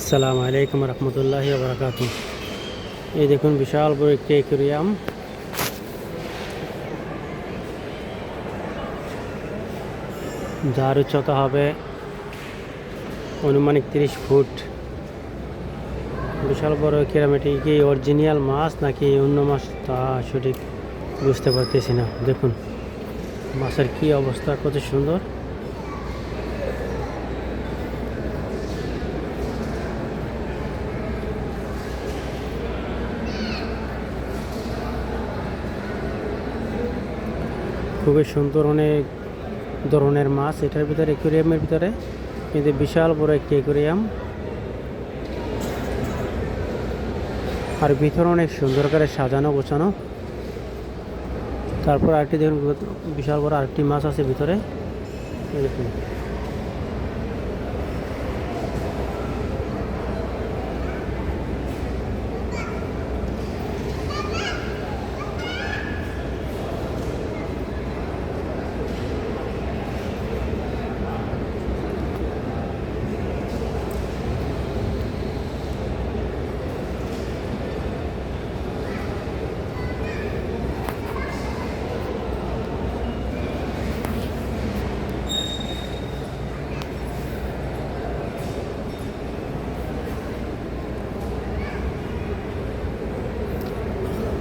আসসালামু আলাইকুম রহমতুল্লাহ বরকাত এই দেখুন, বিশাল বড় একটি অ্যাকুরিয়াম যার উচ্চতা হবে অনুমানিক তিরিশ ফুট। বিশাল বড় অ্যাকুরিয়াম এটি কি অরিজিনাল মাছ নাকি অন্য মাছ? তা সঠিক বুঝতে পারতেছি না। দেখুন, মাছের কি অবস্থা, কত সুন্দর। খুবই সুন্দর অনেক ধরনের মাছ। এটার ভিতরে অ্যাকুরিয়ামের ভিতরে কিন্তু বিশাল বড় একটি অ্যাকুরিয়াম আর ভিতরে অনেক সুন্দর করে সাজানো, গোছানো। তারপর আরেকটি দেখুন, বিশাল বড় আরেকটি মাছ আছে ভিতরে।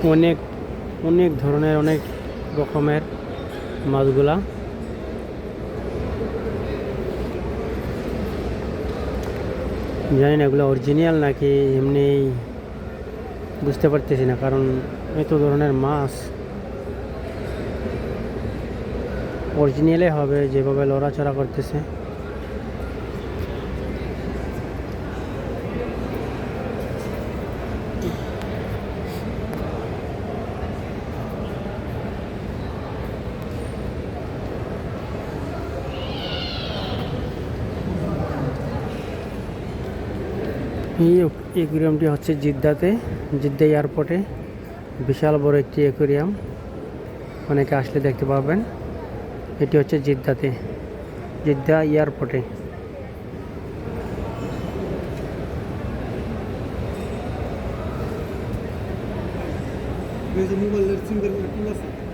অনেক অনেক ধরনের, অনেক রকমের মাছগুলা। জানি না এগুলো অরিজিনাল নাকি এমনি বুঝতে পারতেছি না, কারণ এত ধরনের মাছ অরিজিনালে হবে, যেভাবে লড়াচড়া করতেছে। এই অ্যাকুরিয়ামটি হচ্ছে জিদ্দাতে। জিদ্দা এয়ারপোর্টে বিশাল বড় একটি অ্যাকুরিয়াম। অনেকে আসলে দেখতে পাবেন এটি হচ্ছে জিদ্দাতে। জিদ্দা এয়ারপোর্টে। মোবাইলের